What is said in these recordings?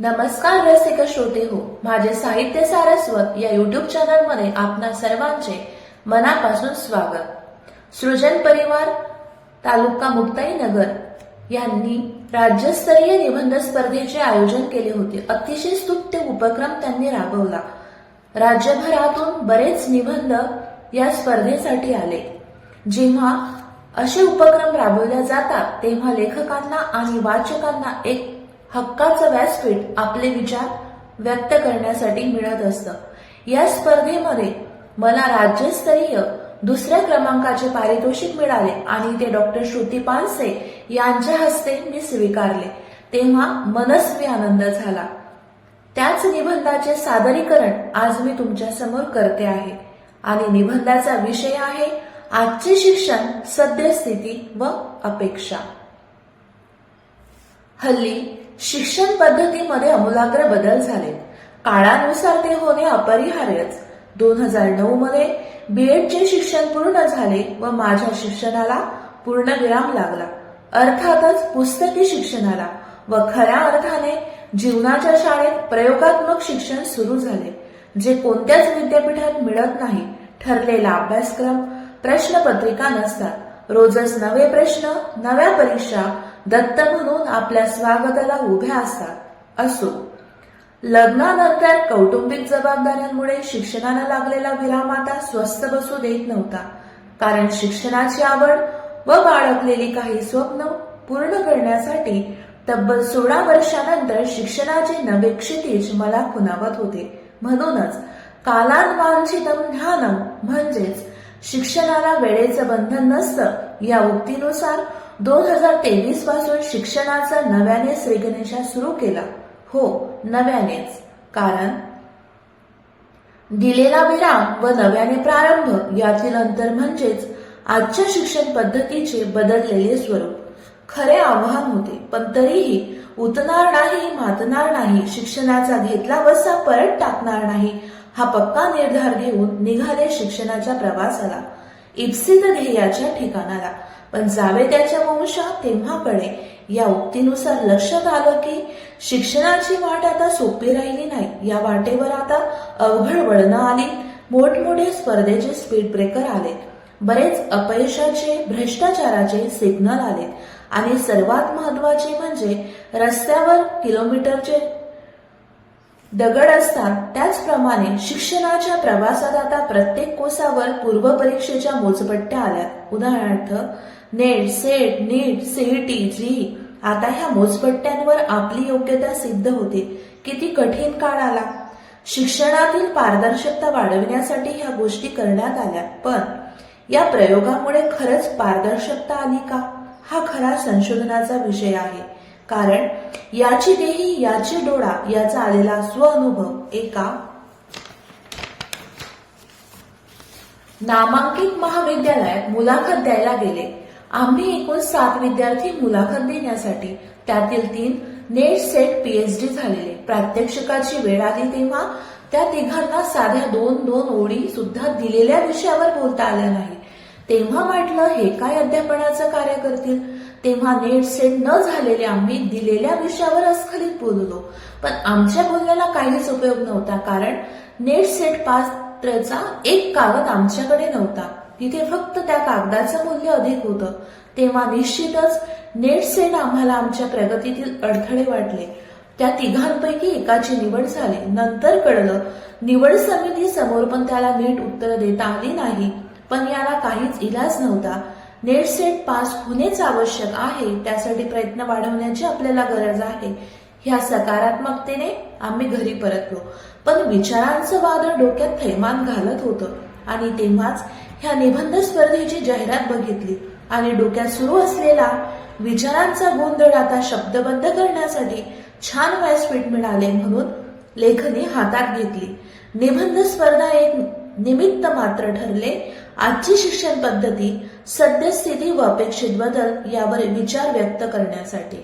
नमस्कार रसिक श्रोते हो. माझे साहित्य सारस्वत या युट्यूब चॅनलमध्ये आपणा सर्वांचे मनापासून स्वागत. सृजन परिवार तालुका मुक्ताईनगर यांनी राज्यस्तरीय निबंध स्पर्धेचे आयोजन केले होते. अतिशय स्तुत्य उपक्रम त्यांनी राबवला. राज्यभरातून बरेच निबंध या स्पर्धेसाठी आले. जेव्हा असे उपक्रम राबवल्या जातात तेव्हा लेखकांना आणि वाचकांना एक हक्काचं व्यासपीठ आपले विचार व्यक्त करण्यासाठी मिळत असतं. या स्पर्धेमध्ये मला राज्यस्तरीय दुसऱ्या क्रमांकाचे पारितोषिक मिळाले आणि ते डॉक्टर श्रुती पानसे यांच्या हस्ते मी स्वीकारले. तेव्हा मनस्वी आनंद झाला. त्याच निबंधाचे सादरीकरण आज मी तुमच्यासमोर करते आहे. आणि निबंधाचा विषय आहे आजचे शिक्षण सद्यस्थिती व अपेक्षा. हल्ली शिक्षण पद्धतीमध्ये अमूलाग्र बदल झाले. काळानुसार ते होणे अपरिहार्यच. दोन हजार नऊ मध्ये बीएडचे शिक्षण पूर्ण झाले व माझ्या शिक्षणाला पूर्ण विराम लागला. अर्थातच पुस्तकी शिक्षणाला व खऱ्या अर्थाने जीवनाच्या शाळेत प्रयोगात्मक शिक्षण सुरू झाले जे कोणत्याच विद्यापीठात मिळत नाही ठरलेला अभ्यासक्रम प्रश्नपत्रिका नसतात. रोजच नवे प्रश्न नव्या परीक्षा दत्त म्हणून आपल्या स्वागताला उभ्या असतात. असो. लग्नानंतर कौटुंबिक जबाबदाऱ्यांमुळे शिक्षणाला लागलेला विराम आता स्वस्त बसू देत नव्हता. कारण शिक्षणाची आवड व बाळगलेली काही स्वप्न पूर्ण करण्यासाठी तब्बल सोळा वर्षानंतर शिक्षणाचे नवे क्षितिज मला खुणावत होते. म्हणूनच कालांवांछितम ध्यानम म्हणजेच शिक्षणाला वेळेचं बंधन नसतं या उक्तीनुसार दोन हजार तेवीसपासून शिक्षणाचा नव्याने श्रीगणेशा सुरू केला. हो नव्यानेच. कारण दिलेला विराम व नव्याने प्रारंभ यातील अंतर म्हणजेच आजच्या शिक्षण पद्धतीचे बदललेले स्वरूप. खरे आव्हान होते पण तरीही उतणार नाही मातणार नाही शिक्षणाचा घेतला वसा परत टाकणार नाही हा पक्का निर्धार घेऊन निघाले शिक्षणाच्या प्रवासाला इप्सित ध्येयाच्या ठिकाणाला. पण जावे त्याच्या वंशा तेव्हा कळे या उक्तीनुसार लक्षात आलं की शिक्षणाची वाट आता सोपी राहिली नाही. या वाटेवर आता अवघड वळणं आली. मोठमोठे स्पर्धेचे स्पीड ब्रेकर आले. बरेच अपयशाचे भ्रष्टाचाराचे सिग्नल आले. आणि सर्वात महत्त्वाचे म्हणजे रस्त्यावर किलोमीटरचे दगड असतात. त्याचप्रमाणे शिक्षणाच्या प्रवासात आता प्रत्येक कोसावर पूर्वपरीक्षेच्या मोजपट्ट्या आल्या. उदाहरणार्थ नेट सेट नीट सीईटी जी आता ह्या मोजपट्ट्यांवर आपली योग्यता सिद्ध होते. किती कठीण काळ आला. शिक्षणातील पारदर्शकता वाढविण्यासाठी ह्या गोष्टी करण्यात आल्या. पण या प्रयोगामुळे खरंच पारदर्शकता आली का? हा खरा संशोधनाचा विषय आहे. कारण याची देही याची डोळा याचा आलेला स्वअनुभव एका नामांकित महाविद्यालयात मुलाखत द्यायला गेले. आम्ही एकूण सात विद्यार्थी मुलाखत देण्यासाठी त्यातील तीन नेट सेट पीएचडी झालेले. प्रात्यक्षिकाची वेळ आली तेव्हा त्या तिघांना साध्या दोन दोन ओळी सुद्धा दिलेल्या विषयावर बोलता आल्या नाही. तेव्हा म्हटलं हे काय अध्यापनाचं कार्य करतील? तेव्हा नेट सेट न झालेले आम्ही दिलेल्या विषयावर अस्खलित बोललो. पण आमच्या बोलण्याला काहीच उपयोग नव्हता कारण नेट सेट पात्रचा एक कागद आमच्याकडे नव्हता. तिथे फक्त त्या कागदाचं मूल्य अधिक होतं. तेव्हा निश्चितच नेटसेन आम्हाला आमच्या प्रगतीतील अडथळे वाटले. त्या तिघांपैकी एकाची निवड झाली. नंतर कळलं निवड समिती समोर पण त्याला नीट उत्तर देता आली नाही. पण याला काहीच इलाज नव्हता. नेट सेट पास होणेच आवश्यक आहे. त्यासाठी प्रयत्न वाढवण्याची आपल्याला गरज आहे. ह्या सकारात्मकतेने आम्ही घरी परतलो. पण विचारांचं वादळ डोक्यात थैमान घालत होतं. आणि तेव्हाच ह्या निबंध स्पर्धेची जाहिरात बघितली आणि डोक्यात सुरू असलेला विचारांचा गोंधळ आता शब्दबद्ध करण्यासाठी छान व्यासपीठ मिळाले म्हणून लेखनी हातात घेतली. निबंध स्पर्धा एक निमित्त मात्र ठरले. आजची शिक्षण पद्धती सद्यस्थिती व अपेक्षित बदल यावर विचार व्यक्त करण्यासाठी.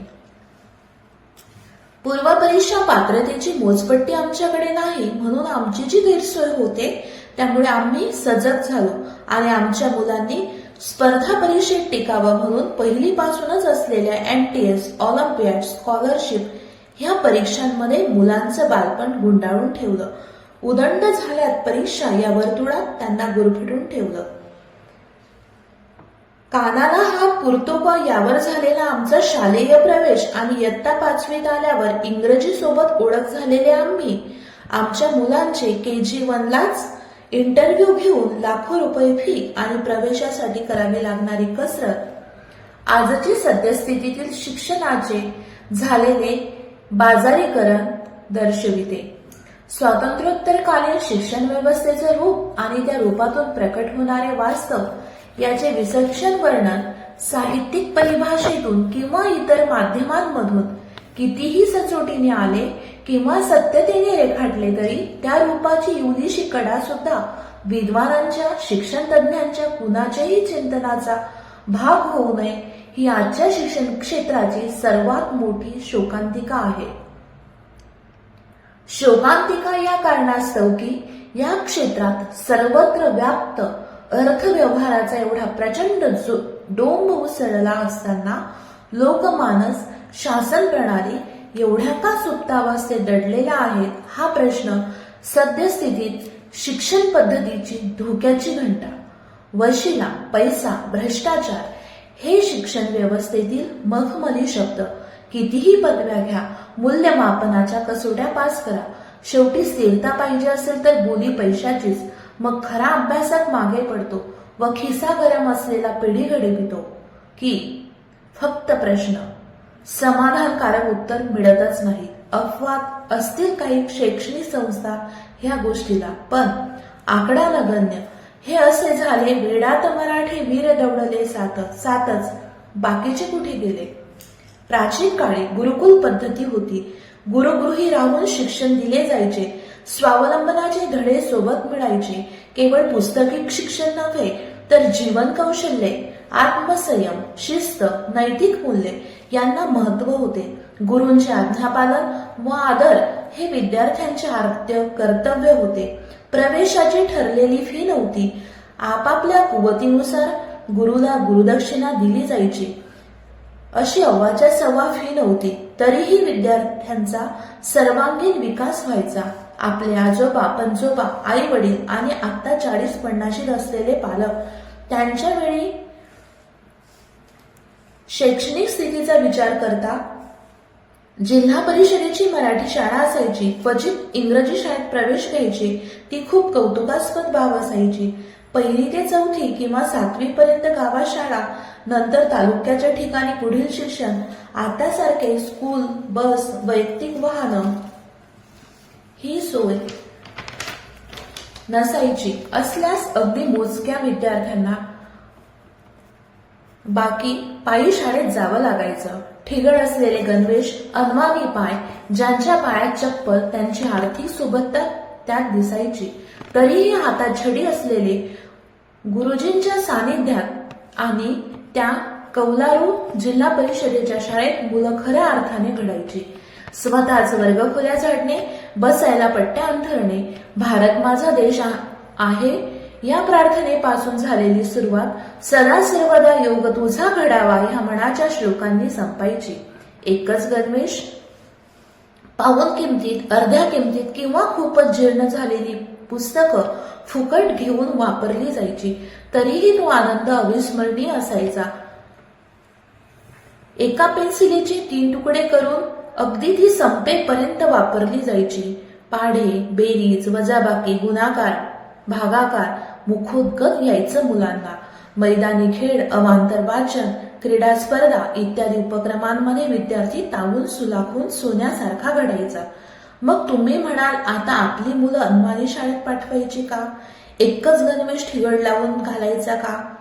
पूर्वपरीक्षा पात्रतेची मोजपट्टी आमच्याकडे नाही म्हणून आमची जी गैरसोय होते त्यामुळे आम्ही सजग झालो आणि आमच्या मुलांनी स्पर्धा परीक्षेत टिकावं म्हणून पहिलीपासूनच असलेल्या N T S olympiad scholarship ह्या परीक्षांमध्ये मुलांचं बालपण गुंडाळून ठेवलं. उदंड झाल्यात परीक्षा या वर्तुळात त्यांना गुरफटून ठेवलं. कानाला हा पुरतो का यावर झालेला आमचा शालेय प्रवेश आणि इयत्ता पाचवीत आल्यावर इंग्रजी सोबत ओळख झालेले आम्ही आमच्या मुलांचे के जी वनलाच इंटरव्ह्यू घेऊन लाखो रुपये फी आणि प्रवेशासाठी करावी लागणारी कसरत आजची सद्यस्थितीतील शिक्षणाचे झालेले बाजारीकरण दर्शविते. स्वातंत्र्योत्तरकालीन शिक्षण व्यवस्थेचे रूप आणि त्या रूपातून प्रकट होणारे वास्तव याचे विसर्जन वर्णन साहित्यिक परिभाषेतून किंवा इतर माध्यमांमधून कितीही सचोटीने आले किंवा सत्यतेने रेखाटले तरी त्या रूपाची युनिशी कडा सुद्धा विद्वानांच्या शिक्षण तज्ञांच्या कुणाच्याही चिंतनाचा भाग होऊ नये ही आजच्या शिक्षण क्षेत्राची सर्वात मोठी शोकांतिका आहे. शोकांतिका या कारणास्तव की या क्षेत्रात सर्वत्र व्याप्त अर्थव्यवहाराचा एवढा प्रचंड जो डोंब उसळला असताना लोकमानस शासन प्रणाली एवढ्या का सुप्तावस्थेत दडलेल्या आहेत? हा प्रश्न सद्यस्थितीत शिक्षण पद्धतीची धोक्याची घंटा. वशिला पैसा भ्रष्टाचार हे शिक्षण व्यवस्थेतील मखमली शब्द. कितीही पदव्या घ्या मूल्यमापनाच्या कसोट्या पास करा. शेवटी स्थिरता पाहिजे असेल तर बोली पैशाचीच. मग खरा अभ्यासात मागे पडतो व खिसा गरम असलेला पिढी घडवितो. की? फक्त प्रश्न. समाधानकारक उत्तर मिळतच नाही. अफवात असतील काही शैक्षणिक संस्था ह्या गोष्टीला. पण आकडा नगण्य हे असे झाले वेडात मराठी वीर दौडले सातच सातच. बाकीचे कुठे गेले? प्राचीन काळी गुरुकुल पद्धती होती. गुरुगृही राहून शिक्षण दिले जायचे. स्वावलंबनाचे धडे सोबत मिळायचे. केवळ पुस्तकी शिक्षण नव्हे तर जीवन कौशल्ये आत्मसंयम शिस्त नैतिक मूल्ये यांना महत्त्व होते. गुरूंचे आज्ञापालन व आदर हे विद्यार्थ्यांचे आर्त्य कर्तव्य होते. प्रवेशाची ठरलेली फी नव्हती. आपापल्या कुवतीनुसार गुरुला गुरुदक्षिणा दिली जायची. अशी अव्वाच्या सव्वा फी नव्हती. तरीही विद्यार्थ्यांचा सर्वांगीण विकास व्हायचा. आपले आजोबा पंजोबा आई वडील आणि आता चाळीस पन्नाशी असलेले पालक त्यांच्या वेळी शैक्षणिक स्थितीचा विचार करता जिल्हा परिषदेची मराठी शाळा असायची क्वचित इंग्रजी शाळेत प्रवेश घ्यायची ती खूप कौतुकास्पद बाब असायची. पहिली ते चौथी किंवा सातवी पर्यंत गावात शाळा नंतर तालुक्याच्या ठिकाणी पुढील शिक्षण आता सारखे स्कूल बस वैयक्तिक वाहन ही सोय नसायची. असल्यास अगदी मोजक्या विद्यार्थ्यांना बाकी पायी शाळेत जावं लागायचं. ठिगळ असलेले गणवेश अनवाणी पाय ज्यांच्या पायात चप्पल त्यांची आर्थिक सुबत्ता त्यात दिसायची. तरीही हातात छडी असलेले गुरुजींच्या सानिध्यात आणि त्या कौलारू जिल्हा परिषदेच्या शाळेत मुलं खऱ्या अर्थाने घडायची. स्वतःच वर्ग खोल्या झाडणे बसायला पट्ट्या अंथरणे भारत माझा देश आहे या प्रार्थनेपासून झालेली सुरुवात सदा सर्वदा योग तुझा घडावा ह्या मनाच्या श्लोकांनी संपायची. एकच गणवेश पावन किमतीत अर्ध्या किमतीत किंवा खूपच जीर्ण झालेली पुस्तकं फुकट घेऊन वापरली जायची. तरीही तो आनंद अविस्मरणीय असायचा. एका पेन्सिलीचे तीन तुकडे करून अगदी ती संपेपर्यंत वापरली जायची. पाढे बेरीज वजाबाकी गुणाकार भागाकार मुखोद्गत घ्यायचं मुलांना. मैदानी खेळ अवांतर वाचन क्रीडा स्पर्धा इत्यादी उपक्रमांमध्ये विद्यार्थी तावून सुलाखून सोन्यासारखा घडायचा. मग तुम्ही म्हणाल आता आपली मुलं अनमानी शाळेत पाठवायची का? एकच गणवेश ठिगळ लावून घालायचा का?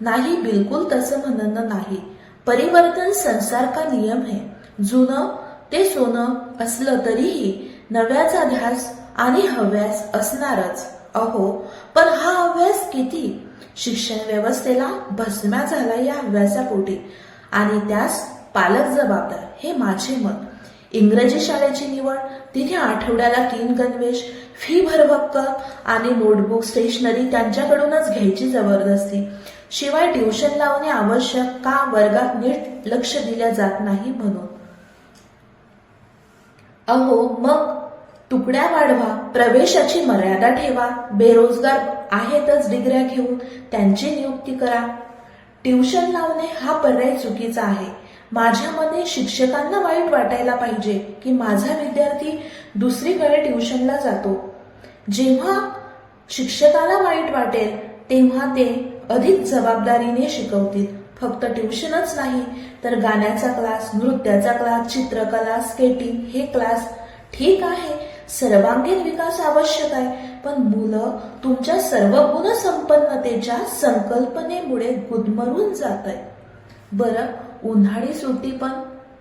नाही बिलकुल तसं म्हणणं नाही. परिवर्तन संसार का नियम है. जुनं ते सोनं असलं तरीही नव्याचा ध्यास आणि हव्यास असणारच. अहो पण हा अभ्यास किती? शिक्षण व्यवस्थेला भस्म्या झाला या हव्यासापोटी आणि त्यास पालक जबाबदार हे माझे मत. इंग्रजी शाळेची निवड तिथे आठवड्याला तीन गणवेश फी भरभक्कम आणि नोटबुक स्टेशनरी त्यांच्याकडूनच घ्यायची जबरदस्ती. शिवाय ट्युशन लावणे आवश्यक का वर्गात नीट लक्ष दिल्या जात नाही म्हणून? अहो मग तुकड्या वाढवा प्रवेशाची मर्यादा ठेवा बेरोजगार आहेतच डिग्र्या घेऊन त्यांची नियुक्ती करा. ट्युशन लावणे हा पर्याय चुकीचा आहे. माझ्या मते शिक्षकांना वाईट वाटायला पाहिजे की माझा विद्यार्थी दुसरीकडे ट्युशनला जातो. जेव्हा शिक्षकाला वाईट वाटेल तेव्हा ते अधिक जबाबदारीने शिकवतील. फक्त ट्युशनच नाही तर गाण्याचा क्लास नृत्याचा क्लास चित्रकला स्केटिंग हे क्लास ठीक आहे सर्वांगीण विकास आवश्यक आहे. पण मुलं तुमच्या सर्व गुणसंपन्नतेच्या संकल्पनेमुळे गुदमरून जात आहे बरं उन्हाळी सुट्टी पण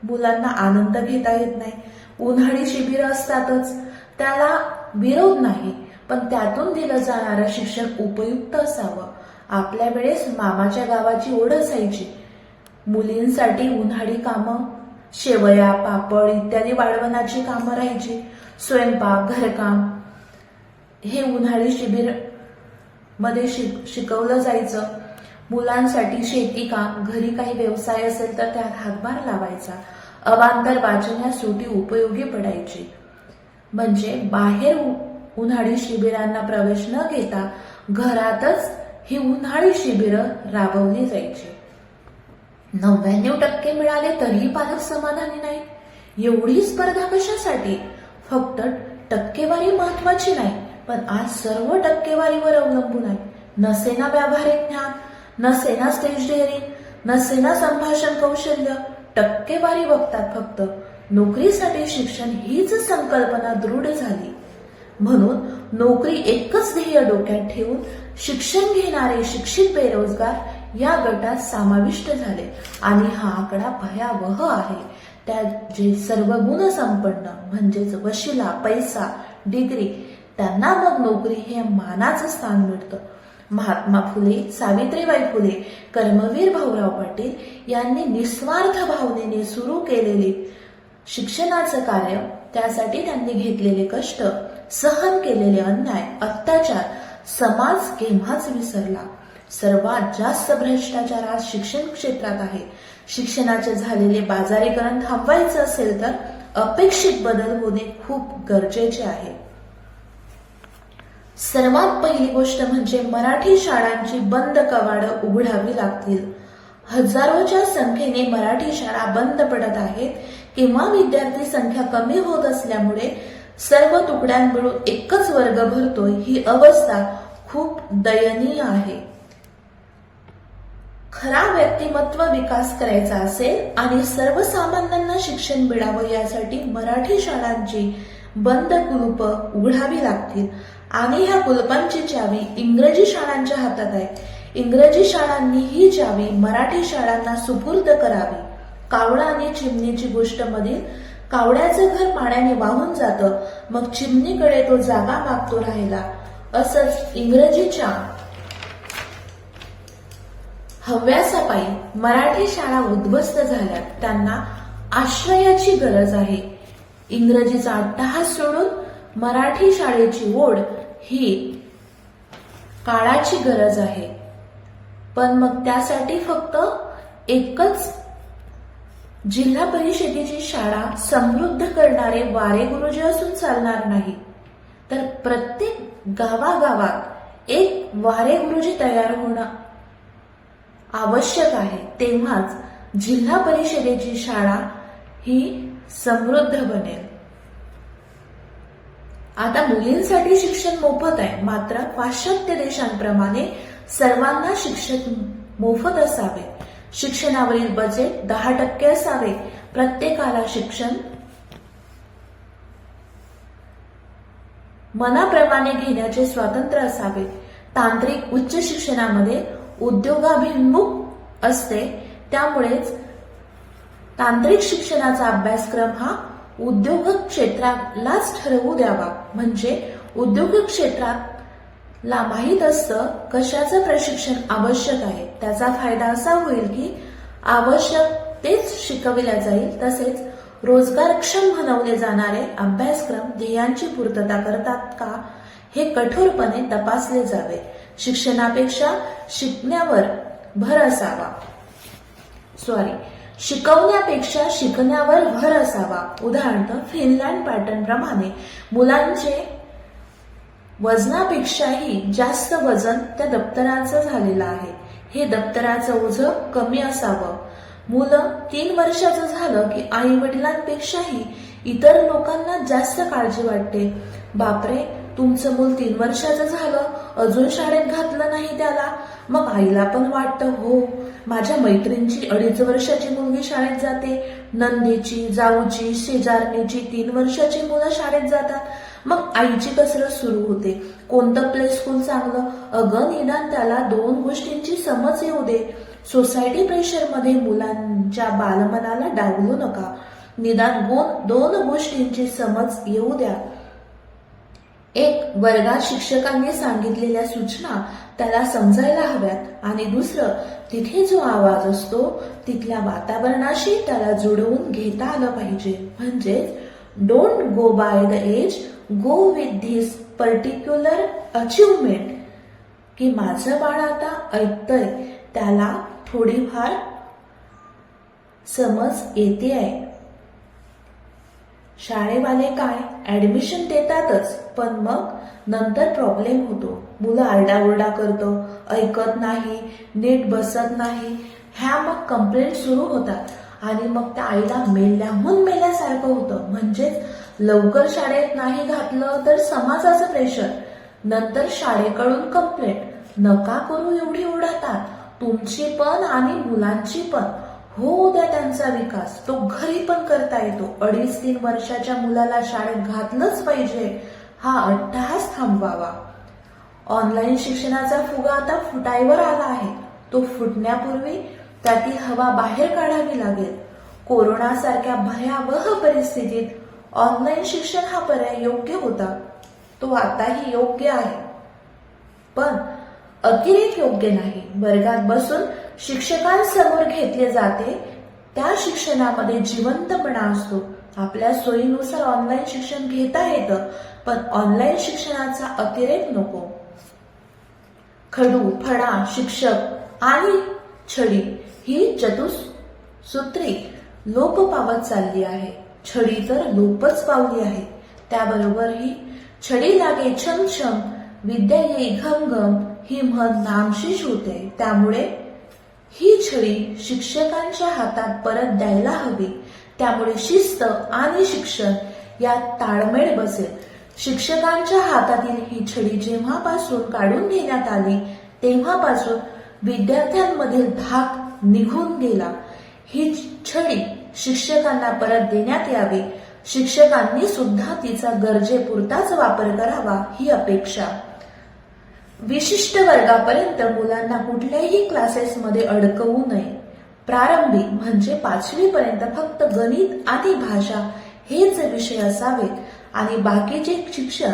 मुलांना आनंद घेता येत नाही. उन्हाळी शिबिर असतातच. त्याला विरोध नाही पण त्यातून दिलं जाणारं शिक्षण उपयुक्त असावं. आपल्या वेळेस मामाच्या गावाची ओढ असायची. मुलींसाठी उन्हाळी कामं शेवया पापड इत्यादी वाळवणाची कामं राहायची. स्वयंपाक घरकाम. हे उन्हाळी शिबिरमध्ये शिक शिकवलं जायचं. मुलांसाठी शेती काम घरी काही व्यवसाय असेल तर त्यात हातभार लावायचा. अवांतर वाचण्यास सुटी उपयोगी पडायची. म्हणजे बाहेर उन्हाळी शिबिरांना प्रवेश न घेता घरातच ही उन्हाळी शिबिरं राबवली जायची. नव्याण्णव टक्के मिळाले तरीही पालक समाधानी नाही एवढी स्पर्धा कशासाठी? फक्त टक्केवारी महत्वाची नाही पण आज सर्व टक्केवारीवर अवलंबून आहे. नसेना व्यावहारिक ज्ञान नसेना स्टेज डेअरिंग नसेना संभाषण कौशल्य टक्केवारी बघतात फक्त. नोकरीसाठी शिक्षण हीच संकल्पना दृढ झाली. म्हणून नोकरी एकच ध्येय डोक्यात ठेवून शिक्षण घेणारे शिक्षित बेरोजगार या गटात समाविष्ट झाले. आणि हा आकडा भयावह आहे. त्या जे सर्व गुण संपन्न म्हणजेच वशिला पैसा डिग्री त्यांना मग नोकरी हे मानाचं स्थान मिळतं. महात्मा फुले सावित्रीबाई फुले कर्मवीर भाऊराव पाटील यांनी निस्वार्थ भावनेने सुरू केलेले शिक्षणाचं कार्य त्यासाठी त्यांनी घेतलेले कष्ट सहन केलेले अन्याय अत्याचार समाज केव्हाच विसरला. सर्वात जास्त भ्रष्टाचार आज शिक्षण क्षेत्रात आहे. शिक्षणाचे झालेले बाजारीकरण थांबवायचं असेल तर अपेक्षित बदल होणे खूप गरजेचे आहे. सर्वात पहिली गोष्ट म्हणजे मराठी शाळांची बंद कवाडं उघडावी लागतील. हजारोच्या संख्येने मराठी शाळा बंद पडत आहेत. किंवा विद्यार्थी संख्या कमी होत असल्यामुळे सर्व तुकड्यांकडून एकच वर्ग भरतोय ही अवस्था खूप दयनीय आहे. खरा व्यक्तिमत्व विकास करायचा असेल आणि सर्वसामान्यांना शिक्षण मिळावं यासाठी मराठी शाळांची बंद कुलूप उघडावी लागतील. आणि ह्या कुलपांची चावी इंग्रजी शाळांच्या हातात आहे. इंग्रजी शाळांनी ही चावी मराठी शाळांना सुपूर्द करावी. कावळा आणि चिमणीची गोष्ट मधील कावड्याचं घर पाण्याने वाहून जातं मग चिमणीकडे तो जागा मागतो राहिला असंच इंग्रजीच्या हव्यासापायी मराठी शाळा उद्ध्वस्त झाल्या त्यांना आश्रयाची गरज आहे. इंग्रजीचा अट्टहास सोडून मराठी शाळेची ओढ ही काळाची गरज आहे. पण मग त्यासाठी फक्त एकच जिल्हा परिषदेची शाळा समृद्ध करणारे वारे गुरुजी असून चालणार नाही. तर प्रत्येक गावागावात एक वारे गुरुजी तयार होणं आवश्यक आहे तेव्हाच जिल्हा परिषदेची शाळा ही समृद्ध बनेल. आता मुलींसाठी शिक्षण मोफत आहे मात्र पाश्चात्य देशांप्रमाणे सर्वांना शिक्षण मोफत असावे. शिक्षणावरील बजेट दहा टक्के असावे. प्रत्येकाला शिक्षण मनाप्रमाणे घेण्याचे स्वातंत्र्य असावे. तांत्रिक उच्च शिक्षणामध्ये उद्योगाभिमुख असते त्यामुळेच तांत्रिक शिक्षणाचा अभ्यासक्रम हा उद्योग क्षेत्रालाच ठरवू द्यावा. म्हणजे उद्योग क्षेत्राला माहीत असतं कशाचं प्रशिक्षण आवश्यक आहे त्याचा फायदा असा होईल की आवश्यक तेच शिकविल्या जाईल तसेच रोजगारक्षम बनवले जाणारे अभ्यासक्रम ध्येयांची पूर्तता करतात का हे कठोरपणे तपासले जावे. शिक्षणापेक्षा शिकण्यावर भर असावा. सॉरी शिकवण्यापेक्षा शिकण्यावर भर असावा. उदाहरणार्थ फिनलँड पॅटर्न प्रमाणे मुलांचे वजनापेक्षाही जास्त वजन त्या दप्तराचं झालेलं आहे. हे दप्तराचं ओझं कमी असावं. मुलं तीन वर्षाचं झालं की आई वडिलांपेक्षाही इतर लोकांना जास्त काळजी वाटते. बापरे तुमचं मूल तीन वर्षाचं झालं अजून शाळेत घातलं नाही त्याला. मग आईला पण वाटतं हो माझ्या मैत्रिणीची अडीच वर्षाची मुलगी शाळेत जाते. नंदीची जाऊची शेजारणीची तीन वर्षाची मुलं शाळेत जातात. मग आईची कसरत सुरू होते. कोणतं प्ले स्कूल चांगलं? अगं निदान त्याला दोन गोष्टींची समज येऊ दे. सोसायटी प्रेशरमध्ये मुलांच्या बालमनाला डावलू नका. निदान दोन गोष्टींची समज येऊ द्या. एक वर्गात शिक्षकांनी सांगितलेल्या सूचना त्याला समजायला हव्यात आणि दुसरं तिथे जो आवाज असतो तिथल्या वातावरणाशी त्याला जुळवून घेता आलं पाहिजे. म्हणजेच don't go by the age go with this particular achievement की माझं बाळ आता ऐकतंय त्याला थोडीफार समज येते आहे शाळेवाले काय? ऍडमिशन देतातच. पण मग? नंतर प्रॉब्लेम होतो. मुलं आरडाओरडा करतो. ऐकत नाही. नीट बसत नाही. ह्या मग कंप्लेंट सुरू होतात. आणि मग त्या आईला मेल्याहून मेल्यासारखं होतं. म्हणजेच लवकर शाळेत नाही घातलं तर समाजाचं प्रेशर नंतर शाळेकडून कंप्लेंट नका करू एवढी उडातात तुमची पण आणि मुलांची पण. हो उद्या त्यांचा विकास. तो घरी पण करता येतो. अडीच तीन वर्षाच्या मुलाला शाळेत घातलंच पाहिजे. हा अट्टहास थांबवावा. ऑनलाईन शिक्षणाचा फुगा आता फुटायवर आला आहे. तो फुटण्यापूर्वी त्यातील हवा बाहेर काढावी लागेल. कोरोनासारख्या भयावह परिस्थितीत ऑनलाईन शिक्षण हा पर्याय योग्य होता. तो आताही योग्य आहे. पण अतिरेक योग्य नाही. वर्गात बसून शिक्षकांसमोर घेतले जाते त्या शिक्षणामध्ये जिवंतपणा असतो. आपल्या सोयीनुसार ऑनलाईन शिक्षण घेता येतं पण ऑनलाईन शिक्षणाचा अतिरेक नको. खडू फडा शिक्षक आणि छडी ही चतुसूत्री लोप पावत चालली आहे. छडी तर लोपच पावली आहे. त्याबरोबर ही छडी लागे छम छम विद्या येई घम घम ही म्हण नामशीष होते त्यामुळे ही छडी शिक्षकांच्या हातात परत द्यायला हवी. त्यामुळे शिस्त आणि शिक्षण यात ताळमेळ बसेल. शिक्षकांच्या हातातील ही छडी जेव्हापासून काढून घेण्यात आली तेव्हापासून विद्यार्थ्यांमधील धाक निघून गेला. ही छडी शिक्षकांना परत देण्यात यावी. शिक्षकांनी सुद्धा तिचा गरजेपुरताच वापर करावा ही अपेक्षा. विशिष्ट वर्गापर्यंत मुलांना कुठल्याही क्लासेसमध्ये अडकवू नये. प्रारंभी म्हणजे पाचवी पर्यंत फक्त गणित आणि भाषा हेच विषय असावेत. आणि बाकीचे शिक्षण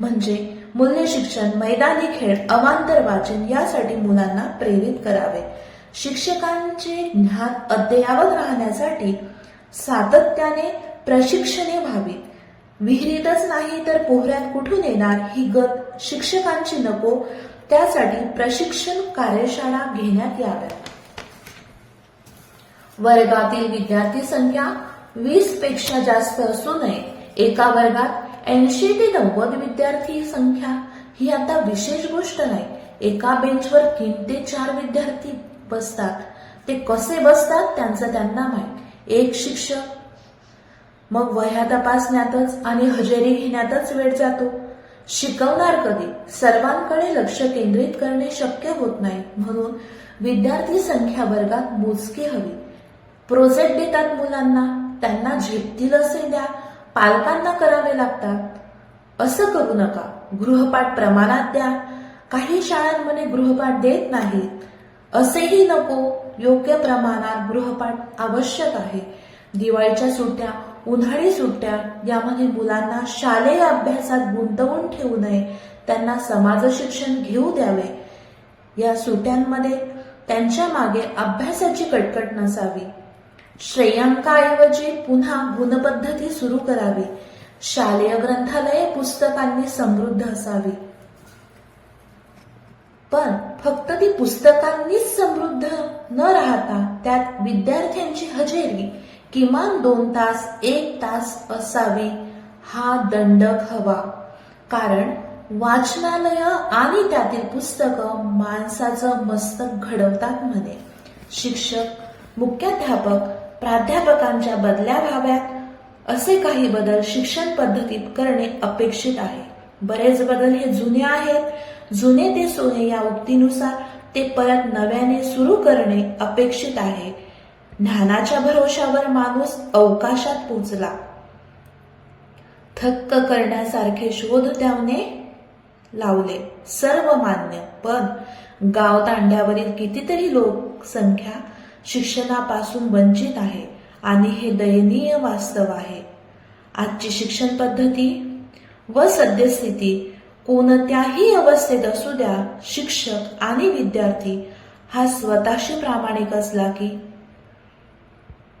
म्हणजे मूल्य शिक्षण मैदानी खेळ अवांतर वाचन यासाठी मुलांना प्रेरित करावे. शिक्षकांचे ज्ञान अद्ययावत राहण्यासाठी सातत्याने प्रशिक्षणे व्हावीत विहिरीतच नाही तर पोहऱ्यात कुठून येणार ही गत शिक्षकांची नको त्यासाठी प्रशिक्षण कार्यशाळा घेण्यात याव्यात. वर्गातील विद्यार्थी संख्या वीसपेक्षा जास्त असू नये. एका वर्गात ऐंशी ते नव्वद विद्यार्थी संख्या ही आता विशेष गोष्ट नाही. एका बेंचवर तीन ते चार विद्यार्थी बसतात. ते कसे बसतात त्यांचं त्यांना माहीत. एक शिक्षक मग वह्या तपासण्यातच आणि हजेरी घेण्यातच वेळ जातो. शिकवणार कधी? सर्वांकडे लक्ष केंद्रित करणे शक्य होत नाही म्हणून विद्यार्थी संख्या वर्गात मोजकी हवी. प्रोजेक्ट देतात मुलांना त्यांना झेपतील असे द्या. पालकांना करावे लागतात. असं करू नका. गृहपाठ प्रमाणात द्या. काही शाळांमध्ये गृहपाठ देत नाहीत. असेही नको. योग्य प्रमाणात गृहपाठ आवश्यक आहे. दिवाळीच्या सुट्ट्या उन्हाळी सुट्ट्या यामध्ये मुलांना शालेय अभ्यासात गुंतवून ठेवू नये त्यांना समाज शिक्षण घेऊ द्यावे. या सुट्ट्यांमध्ये त्यांच्या मागे अभ्यासाची कटकट नसावी. श्रेयांकाऐवजी पुन्हा गुणपद्धती सुरू करावी. शालेय ग्रंथालये पुस्तकांनी समृद्ध असावी. पण फक्त ती पुस्तकांनीच समृद्ध न राहता त्यात विद्यार्थ्यांची हजेरी किमान दोन तास एक तास असावी हा दंडक हवा. कारण वाचनालय आणि त्यातील पुस्तकं माणसाचं मस्तक घडवतात म्हणे. शिक्षक मुख्याध्यापक प्राध्यापकांच्या बदल्या व्हाव्यात असे काही बदल शिक्षण पद्धतीत करणे अपेक्षित आहे. बरेच बदल हे जुने आहेत. जुने ते सोने या उक्तीनुसार ते परत नव्याने सुरू करणे अपेक्षित आहे. ज्ञानाच्या भरोशावर माणूस अवकाशात पोचला. थक्क करण्यासारखे शोध त्याने लावले सर्व मान्य. पण गाव तांड्यावरील कितीतरी लोकसंख्या शिक्षणापासून वंचित आहे आणि हे दयनीय वास्तव आहे. आजची शिक्षण पद्धती व सद्यस्थिती कोणत्याही अवस्थेत असू द्या शिक्षक आणि विद्यार्थी हा स्वतःशी प्रामाणिक असला की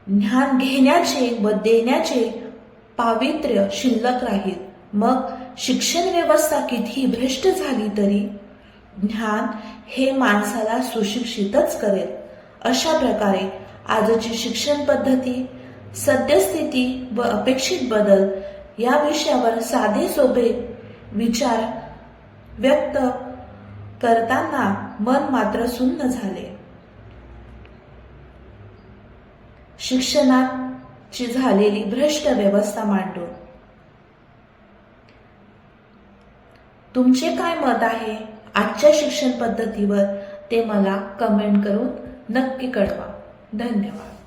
ज्ञान घेण्याचे व देण्याचे पावित्र्य शिल्लक राहील. मग शिक्षण व्यवस्था किती भ्रष्ट झाली तरी ज्ञान हे माणसाला सुशिक्षितच करेल. अशा प्रकारे आजची शिक्षण पद्धती सद्यस्थिती व अपेक्षित बदल या विषयावर साधे सोपे विचार व्यक्त करताना मन मात्र सुन्न झाले. शिक्षणाची झालेली भ्रष्ट व्यवस्था मांडून. तुमचे काय मत आहे आजच्या शिक्षण पद्धतीवर ते मला कमेंट करून नक्की कळवा. धन्यवाद.